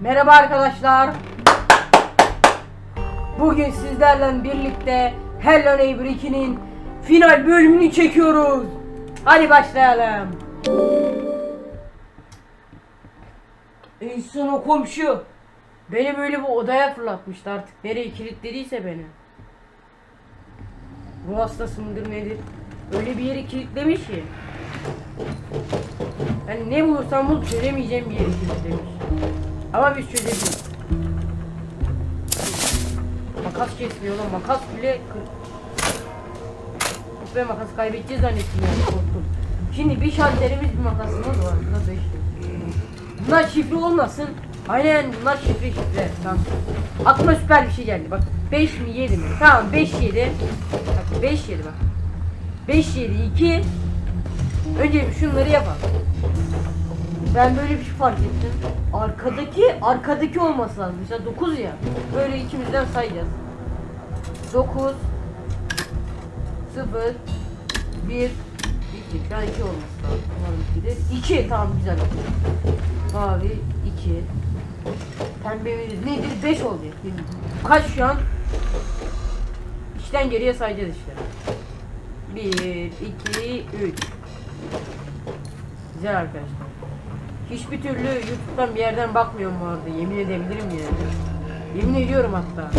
Merhaba arkadaşlar. Bugün sizlerle birlikte Hello Neighbor 2'nin final bölümünü çekiyoruz. Hadi başlayalım. En son o komşu beni böyle bir odaya fırlatmıştı artık. Nereye kilitlediyse beni. Bu hastası mıdır nedir? Öyle bir yeri kilitlemiş ki. Yani ne bulursam bul çözemeyeceğim bir yeri kilitlemiş. Ama biz çözebiliriz. Makas kesmiyor lan makas bile kır... Ve makas kaybedeceğiz zannettim yani korktum. Şimdi bir şalterimiz bir makasımız var. Bunlar beş Bunlar şifre olmasın. Aynen bunlar şifre şifre. Tamam. Aklıma süper bir şey geldi. Bak 5 mi 7 mi? Tamam 5 7. Bak 5 7 bak. 5 7 2 Önce şunları yapalım. Ben böyle bir şey fark ettim. Arkadaki arkadaki olması lazım. Mesela 9 ya. Böyle ikimizden sayacağız. 9 0 1 2 Şu an 2 olması lazım. Umarım 2 tamam güzel. Mavi 2 Pembe nedir? 5 oldu. Kaç şu an? İçten geriye sayacağız işte. 1 2 3 Güzel arkadaşlar. Hiçbir türlü YouTube'dan bir yerden bakmıyorum bu arada. Yemin edebilirim yani. Yemin ediyorum hatta.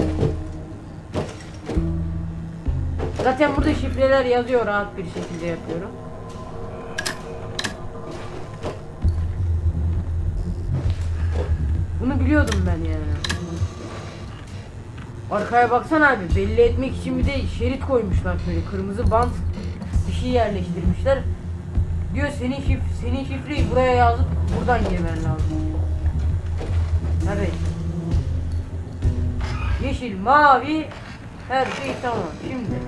Zaten burada şifreler yazıyor rahat bir şekilde yapıyorum. Bunu biliyordum ben yani. Arkaya baksana abi belli etmek için bir de şerit koymuşlar şöyle kırmızı bant bir şey yerleştirmişler. Diyor senin şif senin şifreyi buraya yazıp buradan girmen lazım. Evet. Yeşil, mavi, her şey tamam. Şimdi.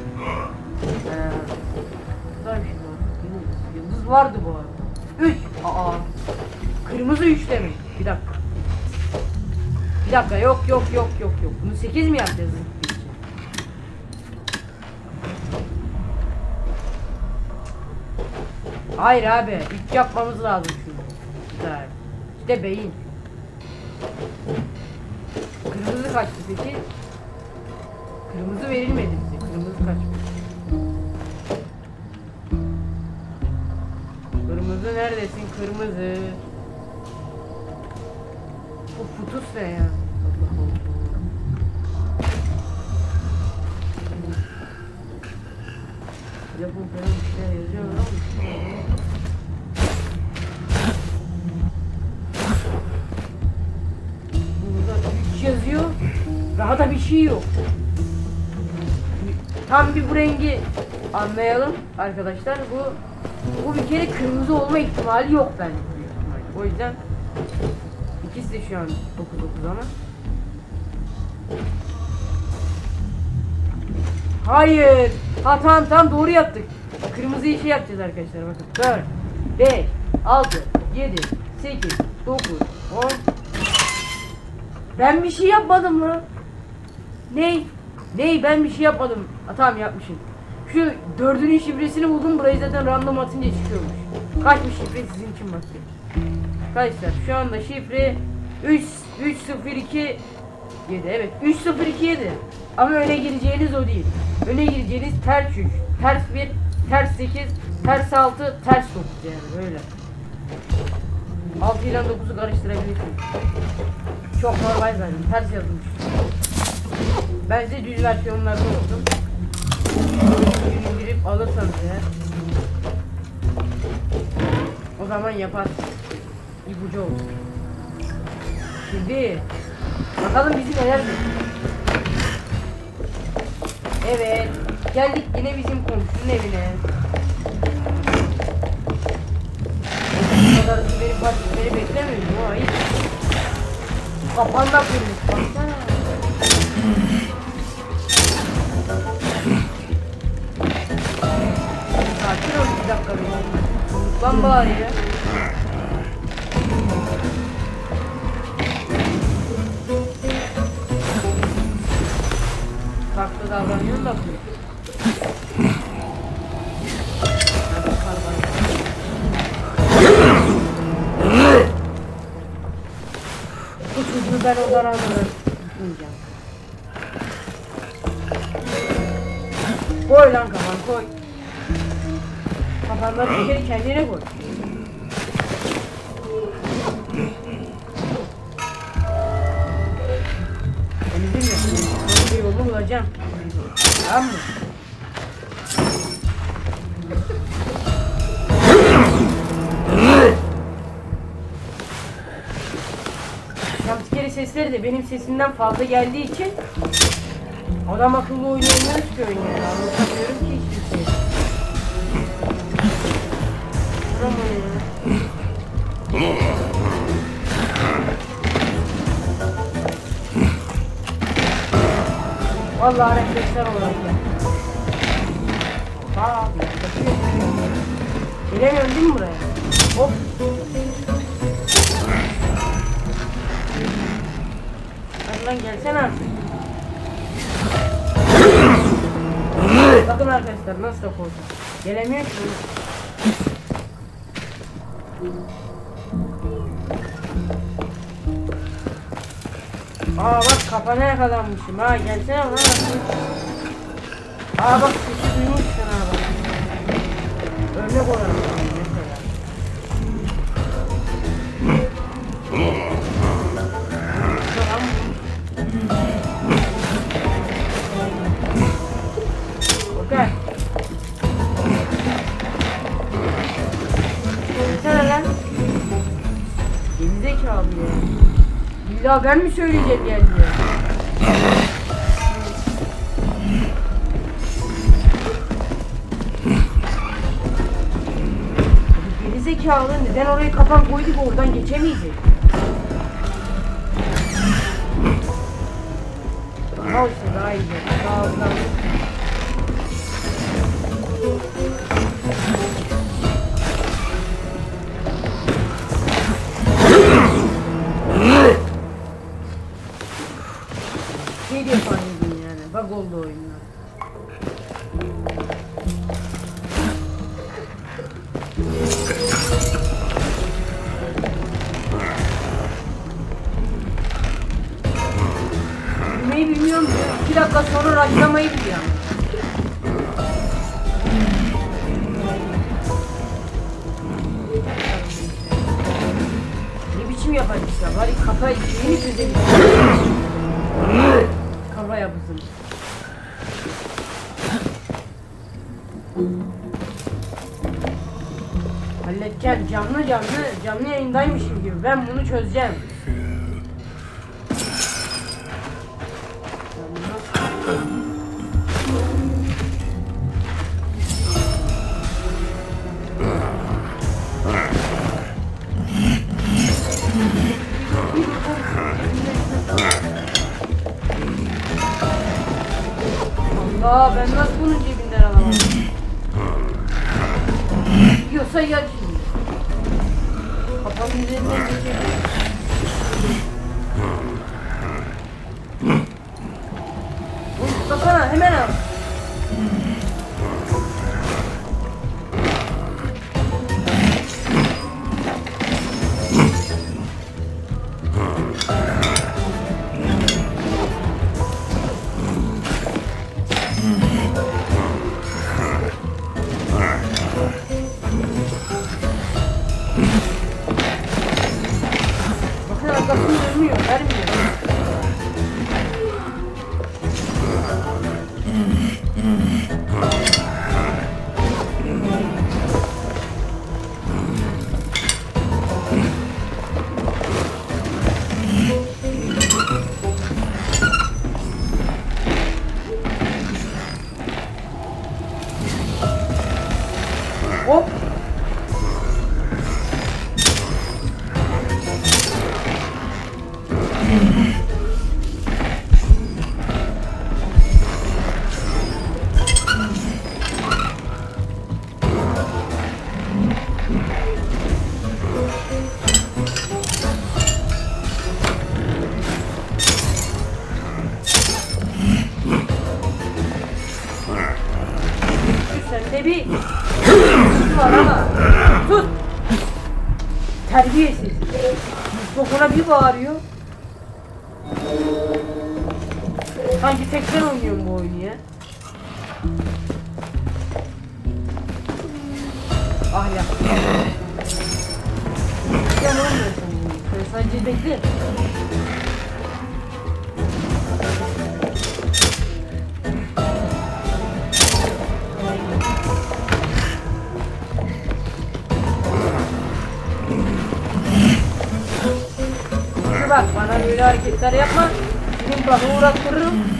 Ee, var. Yıldız, yıldız vardı bu arada. 3. Aa. Kırmızı 3 demek. Bir dakika. Bir dakika yok yok yok yok yok. Bunu 8 mi yapacağız? Hayır abi, ilk yapmamız lazım şunu. Güzel. İşte beyin. Kırmızı kaçtı peki? Kırmızı verilmedi bize. Kırmızı kaçmış. Kırmızı neredesin? Kırmızı. Bu futus ne ya? Allah. Yapın falan bir şeyler yazıyor şey yok. Tam bir bu rengi anlayalım arkadaşlar. Bu bu bir kere kırmızı olma ihtimali yok bence. O yüzden ikisi de şu an 9 9 ama. Hayır. Ha tamam tamam doğru yaptık. Kırmızı işi yapacağız arkadaşlar bakın. 4 5 6 7 8 9 10 Ben bir şey yapmadım lan. Ney? Ney ben bir şey yapmadım. Ha, tamam yapmışım. Şu dördünün şifresini buldum. Burayı zaten random atınca çıkıyormuş. Kaçmış şifre sizin için bakayım. Arkadaşlar şu anda şifre 3 302 7 evet 302 7 ama öne gireceğiniz o değil. Öne gireceğiniz ters 3, ters 1, ters 8, ters 6, ters 9 yani böyle. 6 ile 9'u karıştırabilirsiniz. Çok normal bence. Ters yazılmış. Ben size düz versiyonlarda oldum. İndirip alırsanız eğer o zaman yapar. İpucu olur. Şimdi bakalım bizi neler bekliyor. Evet. Geldik yine bizim komşunun evine. Bu kadar beni, beni beklemiyor mu? Hayır. Kafanda kurmuş baksana. Sakin ol bir dakika bir. Lan bari ya. Farklı davranıyorsun da bu. Bu çocuğu ben odan almadan tutmayacağım. Koy lan kafan koy. Kafanları kere kendine koy. Ben bir yolu bulacağım. Tamam mı? Jumpscare sesleri de benim sesimden fazla geldiği için adam akıllı oynayamıyoruz ki oyunu. Anlatamıyorum ki hiçbir şey. Şuram oyunu. Vallahi refleksler olarak ya. Aa, yapıyor. Gelemiyorum değil mi buraya? Hop. Lan gelsene artık. Bakın arkadaşlar nasıl da korktum. Gelemiyor ki. Aa bak kafana yakalanmışım ha gelsene lan. Aa bak sesi duymuşsun ha bak. Örnek olarak İlla ben mi söyleyeceğim geldi? Geri zekalı neden oraya kapan koyduk oradan geçemeyecek. İşte daha iyi. Daha hızlı. Oldu oyunlar. Bilmeyi bilmiyorum. İki dakika sonra raşlamayı biliyor. Ne biçim yapacak ya? Bari kafa şeyini çözelim. Kafa yapısın. Halledeceğim canlı canlı canlı yayındaymışım gibi ben bunu çözeceğim. Bana böyle hareketler yapma. Senin bana uğraştırırım.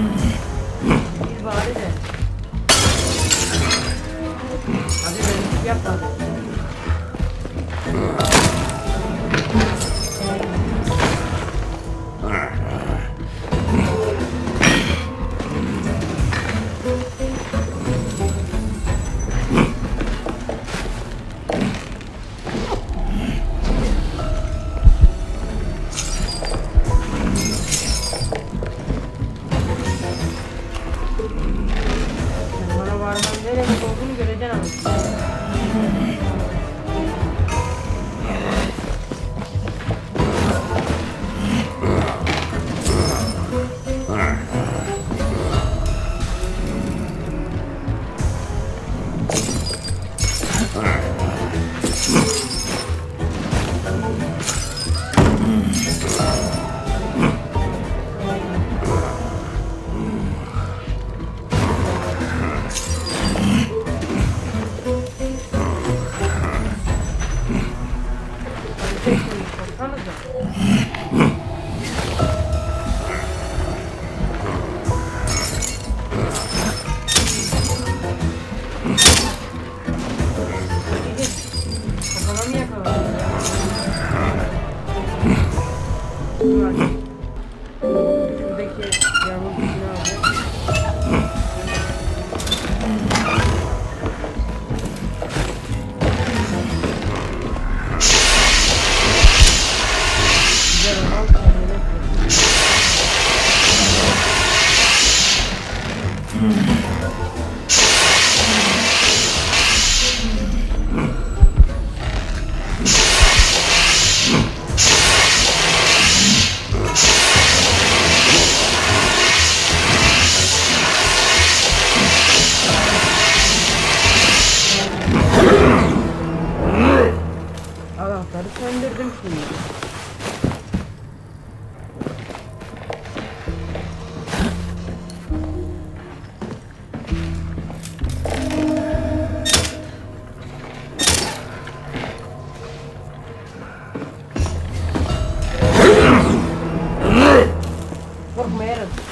Bir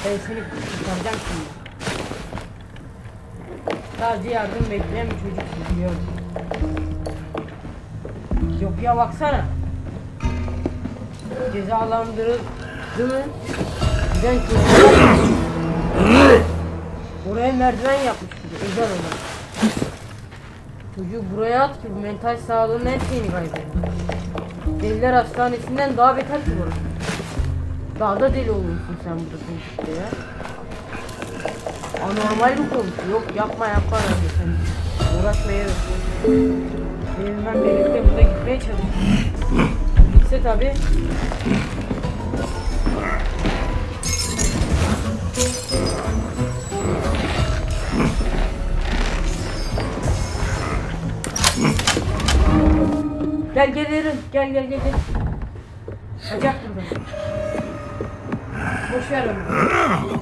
Ben seni kurtaracağım şimdi. Sadece yardım bekleyen bir çocuk biliyorum. Yapıya baksana. Cezalandırıldı mı? Giden çocuk. Buraya merdiven yapmış gibi özel olarak. Çocuğu buraya at ki bu mental sağlığının en şeyini kaybeder. Deliler hastanesinden daha beter ki burası. Daha da deli olursun sen burada çocukta ya. Anormal mi konuşuyor? Yok yapma yapma bence sen. Uğraşma yarın. Benimle birlikte burada gitmeye çalışıyor. Gitse tabi. Gel gel. Gel gel gel. gel. Kaçak burada. Boş ver onu.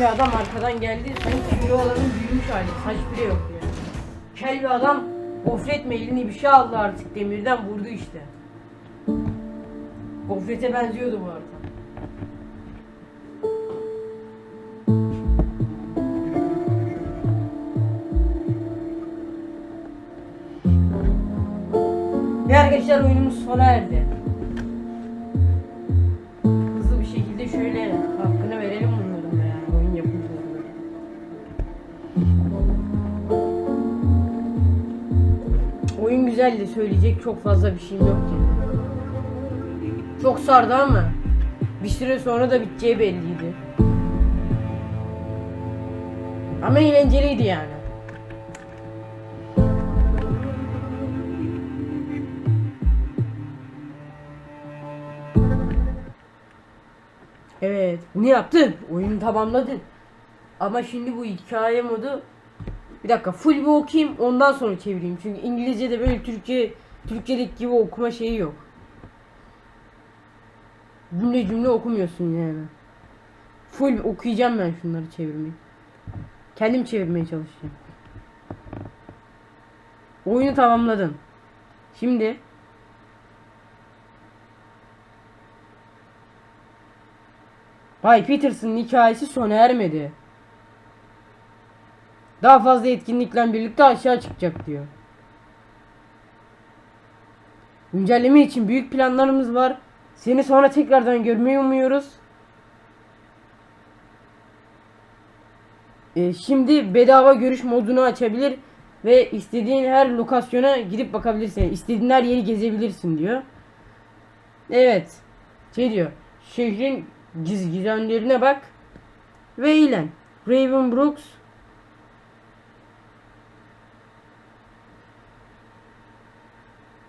Benzeyen bir adam arkadan geldi. Sanki şöyle olanın büyümüş hali. Saç bile yok yani. Kel bir adam gofret elini bir şey aldı artık demirden vurdu işte. Gofrete benziyordu bu. Söyleyecek çok fazla bir şeyim yok ki. Çok sardı ama bir süre sonra da biteceği belliydi. Ama eğlenceliydi yani. Evet, bunu yaptın. Oyunu tamamladın. Ama şimdi bu hikaye modu bir dakika full bir okuyayım ondan sonra çevireyim. Çünkü İngilizce'de böyle Türkçe Türkçedeki gibi okuma şeyi yok. Cümle cümle okumuyorsun yani. Full okuyacağım ben şunları çevirmeyi. Kendim çevirmeye çalışacağım. Oyunu tamamladım. Şimdi Bay Peterson'ın hikayesi sona ermedi. Daha fazla etkinlikle birlikte aşağı çıkacak diyor. Güncelleme için büyük planlarımız var. Seni sonra tekrardan görmeyi umuyoruz. Ee, şimdi bedava görüş modunu açabilir ve istediğin her lokasyona gidip bakabilirsin. İstediğin her yeri gezebilirsin diyor. Evet. Şey diyor. Şehrin giz gizemlerine bak ve eğlen. Raven Brooks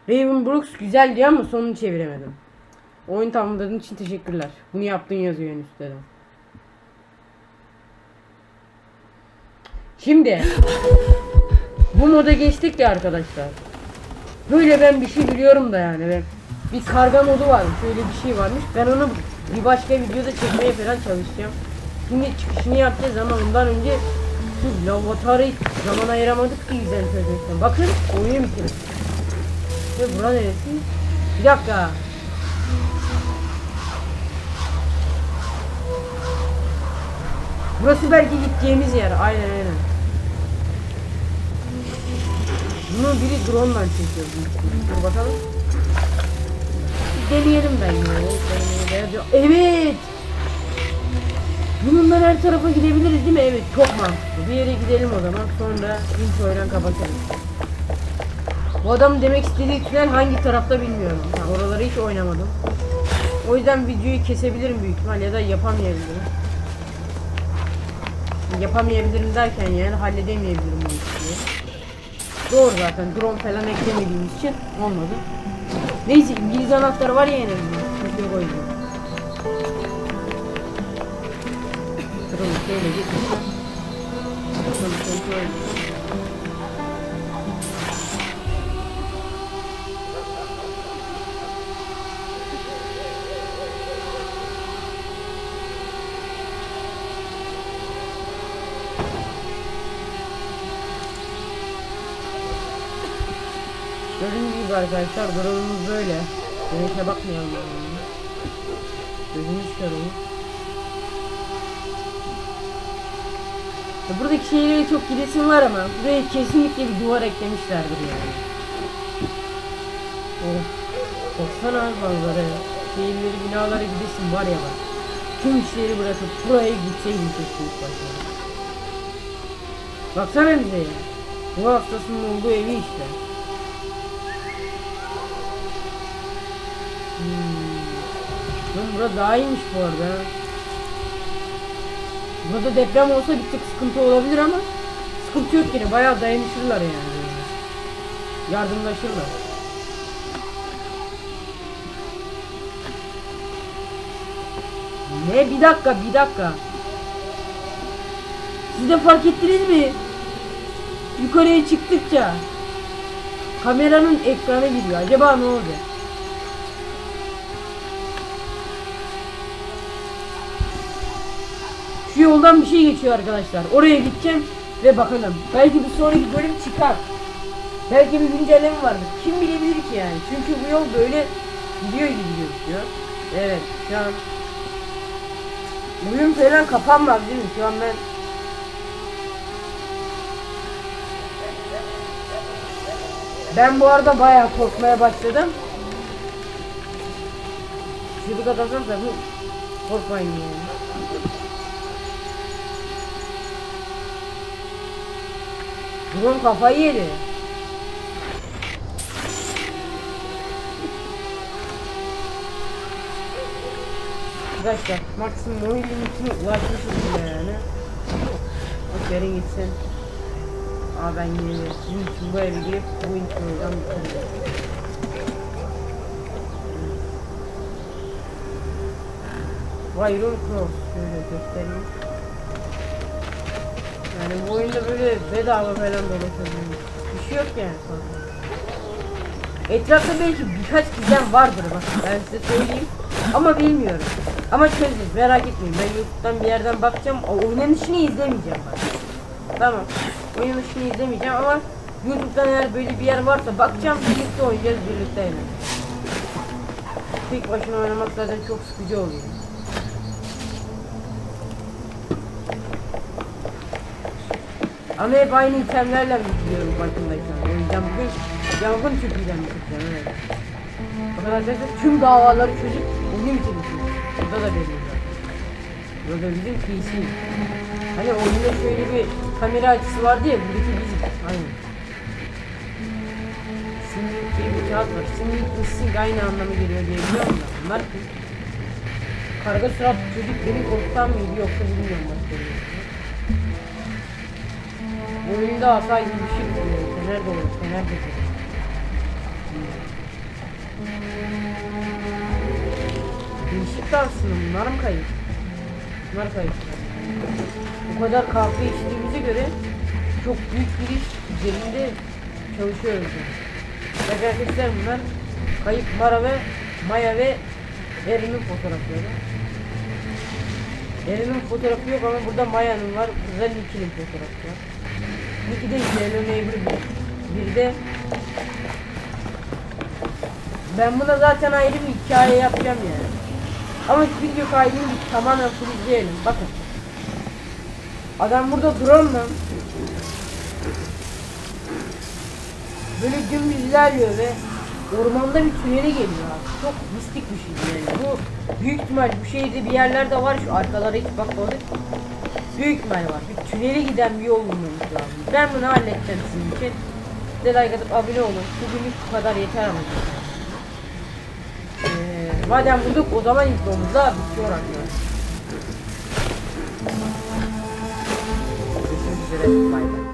Raven Brooks güzel diyor ama sonunu çeviremedim. Oyun tamamladığın için teşekkürler. Bunu yaptığın yazıyor en üstte de. Şimdi bu moda geçtik ya arkadaşlar. Böyle ben bir şey biliyorum da yani. Ben, bir karga modu varmış. Öyle bir şey varmış. Ben onu bir başka videoda çekmeye falan çalışacağım. Şimdi çıkışını yapacağız ama ondan önce şu lavatarı zaman ayıramadık ki güzel. Bakın oyunu bitirdik. Ve bura neresi? Bir dakika. Burası belki gideceğimiz yer. Aynen aynen. Bunu biri drone'dan çekiyor. büyük ihtimalle. Dur bakalım. Bir deneyelim ben ya. Evet. Bununla her tarafa gidebiliriz değil mi? Evet çok mantıklı. Bir yere gidelim o zaman. Sonra oyundan kapatalım. Bu adam demek istediği tünel hangi tarafta bilmiyorum. Ha, oraları hiç oynamadım. O yüzden videoyu kesebilirim büyük ihtimal ya da yapamayabilirim. Yapamayabilirim derken yani halledemeyebilirim bu işi. Doğru zaten drone falan eklemediğimiz için olmadı. Neyse İngiliz anahtarı var ya en azından. Çünkü yok o yüzden. Drone'u şöyle getirsem. Bakalım kontrol gibi arkadaşlar durumumuz böyle. Güneşe bakmayalım. yani. Olur. Ya Buradaki şeylere çok gidesim var ama buraya kesinlikle bir duvar eklemişlerdir yani. Of. Baksana abi manzaraya. Şehirleri, binalara gidesim var ya bak. Tüm işleri bırakıp buraya gitseydim keşke ilk başta. Baksana bize ya. Bu hastasının olduğu evi işte. Hmm. Lan bura daha iyiymiş bu arada. Burada deprem olsa bir tık sıkıntı olabilir ama sıkıntı yok yine bayağı dayanışırlar yani. Yardımlaşırlar. Ne bir dakika bir dakika. Siz de fark ettiniz mi? Yukarıya çıktıkça kameranın ekranı gidiyor. Acaba ne oldu? Yoldan bir şey geçiyor arkadaşlar. Oraya gideceğim ve bakalım. Belki bir sonraki bölüm çıkar. Belki bir güncelleme vardır. Kim bilebilir ki yani. Çünkü bu yol böyle gidiyor gibi gözüküyor. Evet şu an Oyun falan kapanmaz değil mi? Şu an ben Ben bu arada bayağı korkmaya başladım. Çığlık atasam tabi korkmayın yani. Drone kafayı yedi. Arkadaşlar maksimum oyun limitine ulaşmışız bile yani. Bak yarın gitsin. Aa ben yine sizin için bu eve girip bu internet'den bitireceğim. Byron Cross şöyle göstereyim. Yani bu oyunda böyle bedava falan dolaşabiliyoruz. Bir şey yok yani fazla. Etrafta belki birkaç gizem vardır bak ben size söyleyeyim. Ama bilmiyorum. Ama çözeceğiz merak etmeyin. Ben YouTube'dan bir yerden bakacağım. O oynanışını izlemeyeceğim bak. Tamam. Oynanışını izlemeyeceğim ama YouTube'dan eğer böyle bir yer varsa bakacağım birlikte oynayacağız birlikte oynayacağız. Tek başına oynamak zaten çok sıkıcı oluyor. Ama hep aynı itemlerle bitiriyorum farkındaysan. O yüzden bugün yangın çöpüyle bitireceğim evet. Bakın arkadaşlar tüm davaları çözüp bugün bitirmişim. Burada da belli zaten. Burada bizim PC. Hani oyunda şöyle bir kamera açısı vardı ya buradaki bizim. Aynen. Simlik diye bir kağıt var. Simlik ve sing aynı anlamı geliyor diye biliyorum da. Bunlar? Karga surat çocuk beni korkutan mıydı yoksa bilmiyorum başka bir. Oyunda asa gibi bir şey oluyor. Fener de olur, fener de olur. Değişik de aslında bunlar mı kayıp? Bunlar kayıp. Bu kadar kahve içtiğimize göre çok büyük bir iş üzerinde çalışıyoruz. Yani. Arkadaşlar bunlar kayıp Mara ve Maya ve Erin'in fotoğrafları. Erin'in fotoğrafı yok ama burada Maya'nın var. Burada Nicky'nin fotoğrafı var. Nicky de Hello Neighbor bir, de ben buna zaten ayrı bir hikaye yapacağım yani. Ama video kaydını bir tamamen izleyelim. Bakın. Adam burada drone lan. Böyle dümdüz ilerliyor ve ormanda bir tünele geliyor. Çok mistik bir şey yani. Bu büyük ihtimal bu şehirde bir yerlerde var şu arkalara hiç bakmadık. Büyük ihtimal var. Bir tünele giden bir yol bulmamız lazım. Ben bunu halledeceğim sizin için. Size like atıp abone olun. Bugünlük bu kadar yeter ama. Ee, madem bulduk o zaman intromuzda bitiyor arkadaşlar. Görüşmek üzere. Bay bay.